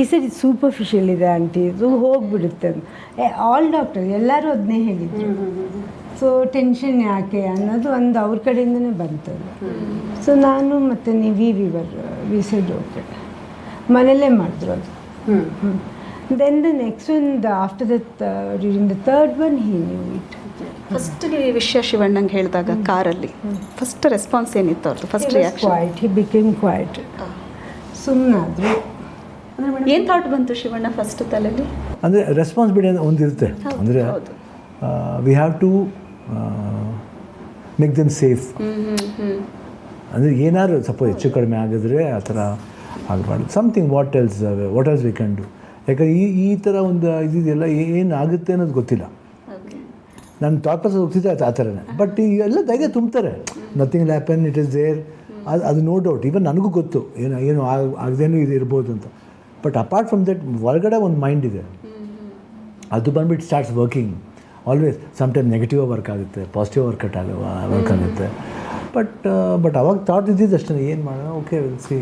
ಈ ಸರಿ ಸೂಪರ್ಫಿಷಿಯಲ್ ಇದೆ ಆಂಟಿ ಇದು ಹೋಗ್ಬಿಡುತ್ತೆ ಆಲ್ ಡಾಕ್ಟರ್ ಎಲ್ಲರೂ ಅದನ್ನೇ ಹೇಳಿದ್ರು. ಸೊ ಟೆನ್ಷನ್ ಯಾಕೆ ಅನ್ನೋದು ಒಂದು ಅವ್ರ ಕಡೆಯಿಂದನೇ ಬಂತು. ಸೊ ನಾನು ಮತ್ತು ನೀವು we we were we said okay ಮನೇಲೇ ಮಾಡಿದ್ರು ಅದು. Then the next the after the during the third one he knew it ಫಸ್ಟ್ಗೆ ಈ ವಿಷಯ ಶಿವಣ್ಣಂಗೆ ಹೇಳಿದಾಗ ಕಾರಲ್ಲಿ. ಫಸ್ಟ್ ರೆಸ್ಪಾನ್ಸ್ ಏನಿತ್ತು ಅವ್ರದ್ದು first quiet he became quiet ಸುಮ್ಮನಾದ್ರು ಏನು ಥಾಟ್ ಬಂತು ಶಿವಣ್ಣ ಫಸ್ಟ್ ತಲೆಯಲ್ಲಿ? ಅಂದರೆ ರೆಸ್ಪಾನ್ಸಿಬಿಲಿಟಿ ಅಂತ ಒಂದಿರುತ್ತೆ ಅಂದರೆ ಹೌದು. We have to make them safe ಅಂದರೆ ಏನಾದ್ರು ಸಪೋಸ್ ಹೆಚ್ಚು ಕಡಿಮೆ ಆಗಿದ್ರೆ ಆ ಥರ ಆಗಬಾರ್ದು. Something what else what else we can do ಯಾಕಂದ್ರೆ ಈ ಈ ಥರ ಒಂದು ಇದಿದೆಯಲ್ಲ ಏನು ಆಗುತ್ತೆ ಅನ್ನೋದು ಗೊತ್ತಿಲ್ಲ. ಓಕೆ ನನ್ನ ಥಾಟ್ ಪ್ರೊಸೆಸ್ ಹೋಗ್ತಿದ್ದೆ ಆ ಥರನೇ. ಬಟ್ ಈ ಎಲ್ಲ ಧೈರ್ಯ ತುಂಬ್ತಾರೆ. Nothing happen it is there ಅದು ಅದು ನೋ ಡೌಟ್ ಈವನ್ ನನಗೂ ಗೊತ್ತು. ಏನು ಏನು ಆಗದೇನೂ ಇದು ಇರ್ಬೋದು ಅಂತ. ಬಟ್ ಅಪಾರ್ಟ್ ಫ್ರಮ್ ದಟ್ ಹೊರಗಡೆ ಒಂದು ಮೈಂಡ್ ಇದೆ. ಅದು ಬಂದ್ಬಿಟ್ಟು starts working always sometime negative work ಆಗುತ್ತೆ ಪಾಸಿಟಿವ್ ವರ್ಕೌಟ್ ಆಗ ವರ್ಕ್ ಆಗುತ್ತೆ ಬಟ್ ಬಟ್ ಅವಾಗ ಥಾಟ್ ಇದ್ದಿದ್ದು ಅಷ್ಟೇ ಏನು ಮಾಡೋಣ? Okay see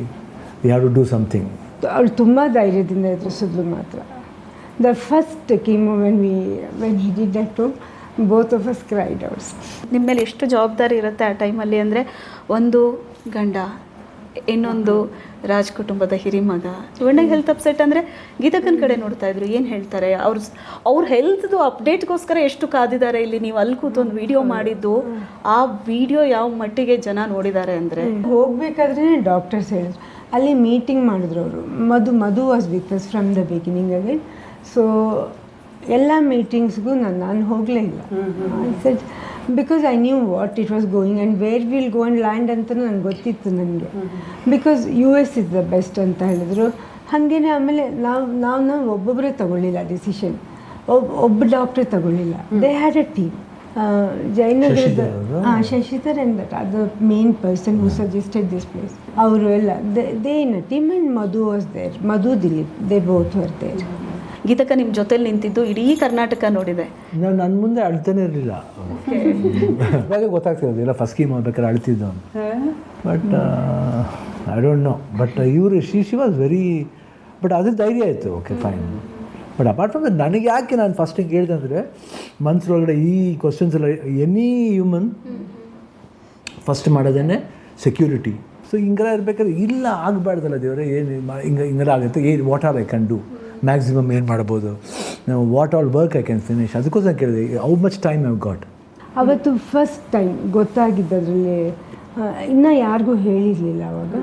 we have to do something ಅವ್ಳು ತುಂಬ ಧೈರ್ಯದಿಂದ ಎದುರಿಸಿದ್ಲು ಮಾತ್ರ. The first came when we when he did that to both of us cried hours ನಿಮ್ಮ ಮೇಲೆ ಎಷ್ಟು ಜವಾಬ್ದಾರಿ ಇರುತ್ತೆ ಆ ಟೈಮಲ್ಲಿ ಅಂದರೆ ಒಂದು ಗಂಡ ಇನ್ನೊಂದು ರಾಜ್ ಕುಟುಂಬದ ಹಿರಿಮಗ. ಶಿವಣ್ಣಗೆ ಹೆಲ್ತ್ ಅಪ್ಸೆಟ್ ಅಂದರೆ ಗೀತಕ್ಕನ ಕಡೆ ನೋಡ್ತಾ ಇದ್ರು ಏನು ಹೇಳ್ತಾರೆ? ಅವ್ರ ಅವ್ರ ಹೆಲ್ತ್ದು ಅಪ್ಡೇಟ್ಗೋಸ್ಕರ ಎಷ್ಟು ಕಾದಿದ್ದಾರೆ ಇಲ್ಲಿ? ನೀವು ಅಲ್ಲಿ ಕೂತು ಒಂದು ವಿಡಿಯೋ ಮಾಡಿದ್ದು ಆ ವಿಡಿಯೋ ಯಾವ ಮಟ್ಟಿಗೆ ಜನ ನೋಡಿದ್ದಾರೆ ಅಂದರೆ? ಹೋಗಬೇಕಾದ್ರೆ ಡಾಕ್ಟರ್ಸ್ ಹೇಳಿದ್ರು. ಅಲ್ಲಿ ಮೀಟಿಂಗ್ ಮಾಡಿದ್ರು ಅವರು. Madhu Madhu was with us from the beginning again so ಎಲ್ಲ ಮೀಟಿಂಗ್ಸ್ಗೂ ನಾನು ನಾನು ಹೋಗಲೇ ಇಲ್ಲ. Said because I knew what it was going and where will go and land ಅಂತಲೂ ನನಗೆ ಗೊತ್ತಿತ್ತು ನನಗೆ. Because U S is the best ಅಂತ ಹೇಳಿದ್ರು. ಹಾಗೇ ಆಮೇಲೆ ನಾವು ನಾವು ನಾವು ಒಬ್ಬೊಬ್ಬರೇ ತಗೊಳ್ಳಿಲ್ಲ ಡಿಸಿಷನ್ ಒಬ್ಬ ಒಬ್ಬ ಡಾಕ್ಟ್ರೇ ತಗೊಳ್ಳಿಲ್ಲ. ದೇ ಹ್ಯಾಡ್ ಅ ಟೀಮ್ ಜಯನಗರದ? ಹಾಂ ಶಶಿಧರ್ ಅಂಡ್ ದಟ್ ಅದು main person who suggested this place ಅವರು ಎಲ್ಲ they in a team and Madhu was there Madhu Dileep they both were there ಗೀತಕ್ಕ ನಿಮ್ಮ ಜೊತೆಲಿ ನಿಂತಿದ್ದು ಇಡೀ ಕರ್ನಾಟಕ ನೋಡಿದೆ. ನಾನು ನನ್ನ ಮುಂದೆ ಅಳ್ತಾನೆ ಇರಲಿಲ್ಲ. ಇವಾಗ ಗೊತ್ತಾಗ್ತಿರೋದು ಇಲ್ಲ ಫಸ್ಟ್ ಸ್ಕೀಮ್ ಆಗ್ಬೇಕಾದ್ರೆ ಅಳ್ತಿದ್ದು ಅವನು but I don't know but ಇವರು Shri she was very but ಅದ್ರ ಧೈರ್ಯ ಆಯಿತು okay fine but apart from that ನನಗೆ ಯಾಕೆ ನಾನು ಫಸ್ಟಿಗೆ ಕೇಳಿದೆ ಅಂದರೆ ಮನಸ್ಸೊಳಗಡೆ ಈ ಕ್ವಶನ್ಸ್ ಎಲ್ಲ ಎನಿ ಹ್ಯೂಮನ್ ಫಸ್ಟ್ ಮಾಡೋದೇನೆ ಸೆಕ್ಯೂರಿಟಿ ಸೊ ಹಿಂಗೆಲ್ಲ ಇರಬೇಕಾದ್ರೆ ಇಲ್ಲ ಆಗಬಾರ್ದಲ್ಲ ದೇವರೇ ಏನು ಹಿಂಗೆ ಹಿಂಗೆಲ್ಲ ಆಗುತ್ತೆ ಏನು what are I can do maximum ಏನು ಮಾಡ್ಬೋದು? ನಾವು what all work I can finish ಅದಕ್ಕೋಸ್ಕರ ಕೇಳಿದೆ how much time have got ಅವತ್ತು ಫಸ್ಟ್ ಟೈಮ್ ಗೊತ್ತಾಗಿದ್ದದ್ರಲ್ಲಿ ಇನ್ನೂ ಯಾರಿಗೂ ಹೇಳಿರಲಿಲ್ಲ ಅವಾಗ.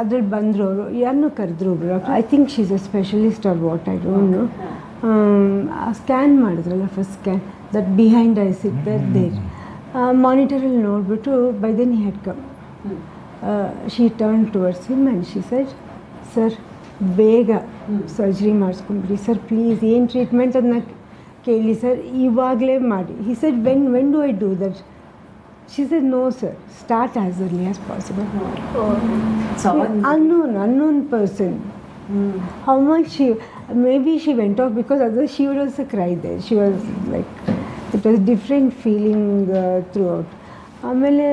ಅದ್ರಲ್ಲಿ ಬಂದರು ಅವರು ಯಾರನ್ನೂ ಕರೆದ್ರು ಒಬ್ರು I think she's a specialist or what I don't know scan ಮಾಡಿದ್ರಲ್ಲ first scan that behind I sit that there ಮಾನಿಟರಲ್ಲಿ ನೋಡಿಬಿಟ್ಟು by then he had come she turn towards him and she said sir ಬೇಗ surgery ಮಾಡಿಸ್ಕೊಂಬಿಡಿ sir please ಏನು treatment ಅದನ್ನ ಕೇಳಿ sir ಇವಾಗಲೇ ಮಾಡಿ he said when when do I do that she said no sir start as early as possible unknown unknown person how much she maybe she went off because otherwise she would also cry there she was like it was different feeling uh, throughout ಆಮೇಲೆ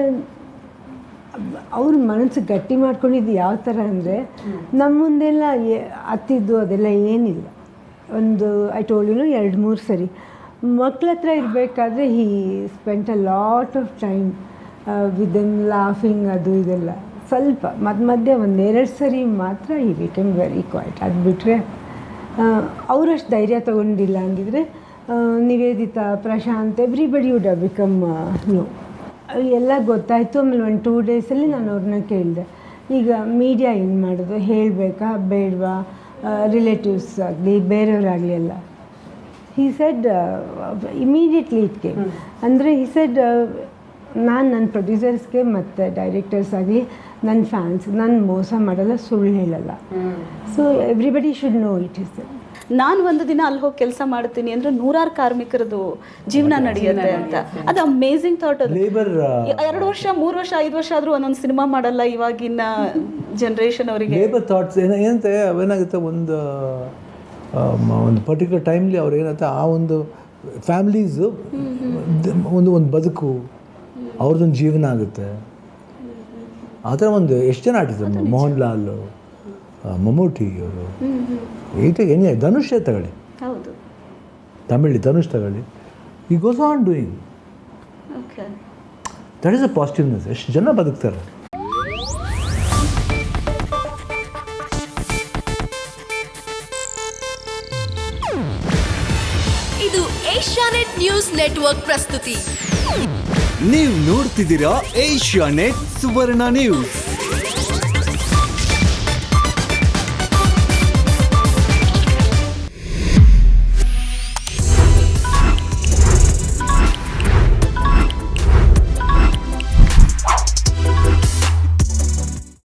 ಅವ್ರ ಮನಸ್ಸು ಗಟ್ಟಿ ಮಾಡ್ಕೊಂಡಿದ್ದು ಯಾವ ಥರ ಅಂದರೆ ನಮ್ಮ ಮುಂದೆಲ್ಲ ಅತ್ತಿದ್ದು ಅದೆಲ್ಲ ಏನಿಲ್ಲ. ಒಂದು ಐ ಟೋಲ್ಡಿನೂ ಎರಡು, ಮೂರು ಸರಿ. ಮಕ್ಳ ಹತ್ರ ಇರಬೇಕಾದ್ರೆ he spent a lot of time with them laughing ಅದು ಇದೆಲ್ಲ. ಸ್ವಲ್ಪ ಮಧ್ಯ ಮಧ್ಯೆ ಒಂದೆರಡು ಸರಿ ಮಾತ್ರ ಈ ಬಿಕಮ್ ವೆರಿ ಕ್ವಾಯ್ಟ್ ಅದು ಬಿಟ್ಟರೆ ಅವರಷ್ಟು ಧೈರ್ಯ ತೊಗೊಂಡಿಲ್ಲ ಅಂದಿದ್ರೆ Nivedita, Prashant everybody would become no ಎಲ್ಲ ಗೊತ್ತಾಯಿತು. ಆಮೇಲೆ ಒಂದು ಟೂ ಡೇಸಲ್ಲಿ ನಾನು ಅವ್ರನ್ನ ಕೇಳಿದೆ. ಈಗ ಮೀಡಿಯಾ ಏನು ಮಾಡೋದು? ಹೇಳಬೇಕಾ? ಬೇಡವಾ? ರಿಲೇಟಿವ್ಸ್ ಆಗಲಿ ಬೇರೆಯವರಾಗಲಿ ಎಲ್ಲ. He said immediately it came ಅಂದರೆ ಹಿ ಸೆಡ್ ನಾನು ನನ್ನ ಪ್ರೊಡ್ಯೂಸರ್ಸ್ಗೆ ಮತ್ತು ಡೈರೆಕ್ಟರ್ಸ್ ಆಗಲಿ ನನ್ನ ಫ್ಯಾನ್ಸ್ ನಾನು ಮೋಸ ಮಾಡಲ್ಲ ಸುಳ್ಳು ಹೇಳಲ್ಲ. So everybody should know it is ನಾನು ಒಂದು ದಿನ ಅಲ್ಲಿ ಹೋಗಿ ಕೆಲಸ ಮಾಡ್ತೀನಿ ಅಂದ್ರೆ ನೂರಾರು ಕಾರ್ಮಿಕರದು ಜೀವನ ನಡೆಯುತ್ತೆ ಅಂತ. ಅದು ಅಮೇಝಿಂಗ್ ಥಾಟ್ ಅದು. ಲೇಬರ್ ಎರಡು ವರ್ಷ ಮೂರು ವರ್ಷ ಐದು ವರ್ಷ ಆದ್ರೂ ಒಂದೊಂದು ಸಿನಿಮಾ ಮಾಡಲ್ಲ ಇವಾಗಿನ ಜನರೇಷನ್ ಅವರಿಗೆ. ಲೇಬರ್ ಥಾಟ್ಸ್ ಏನ ಏನಂತೆ ಏನಾಗುತ್ತೆ ಒಂದು ಒಂದು ಪರ್ಟಿಕ್ಯುಲರ್ ಟೈಮ್ಲಿ ಅವ್ರು ಏನಂತ ಆ ಒಂದು ಫ್ಯಾಮ್ಲೀಸು ಒಂದು ಒಂದು ಬದುಕು ಅವ್ರದ್ದೊಂದು ಜೀವನ ಆಗುತ್ತೆ. ಆ ಥರ ಒಂದು ಎಷ್ಟು ಜನ ಆಟಿದ್ರು ಮೋಹನ್ ಲಾಲ್? ಮಮ್ಮೂಟಿ ಅವರು. ಏನೇ ಎನಿ ಧನುಷೇ ತಗೊಳ್ಳಿ. ಹೌದು. ತಮಿಳ್ ಧನುಷ್ ತಗೊಳ್ಳಿ. ಈ goes on doing okay that is a positiveness ಎಷ್ಟು ಜನ ಬದುಕ್ತಾರೆ? ಇದು ಏಷ್ಯಾನೆಟ್ ನ್ಯೂಸ್ ನೆಟ್ವರ್ಕ್ ಪ್ರಸ್ತುತಿ. ನೀವು ನೋಡ್ತಿದ್ದೀರಾ ಏಷ್ಯಾ ನೆಟ್ ಸುವರ್ಣ ನ್ಯೂಸ್.